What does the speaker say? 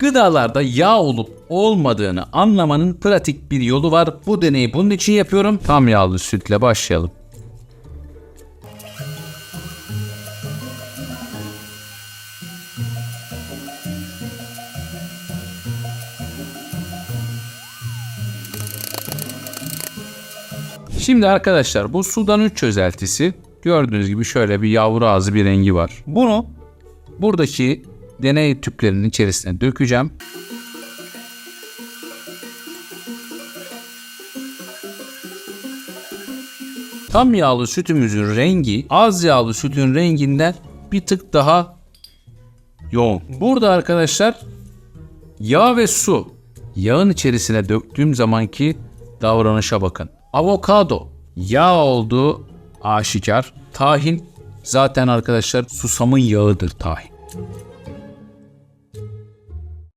Gıdalarda yağ olup olmadığını anlamanın pratik bir yolu var. Bu deneyi bunun için yapıyorum. Tam yağlı sütle başlayalım. Şimdi arkadaşlar bu sudan 3 çözeltisi gördüğünüz gibi şöyle bir yavru ağzı bir rengi var. Bunu buradaki deney tüplerinin içerisine dökeceğim. Tam yağlı sütümüzün rengi az yağlı sütün renginden bir tık daha yoğun. Burada arkadaşlar yağ ve su yağın içerisine döktüğüm zamanki davranışa bakın. Avokado yağ olduğu aşikar. Tahin zaten arkadaşlar susamın yağıdır tahin.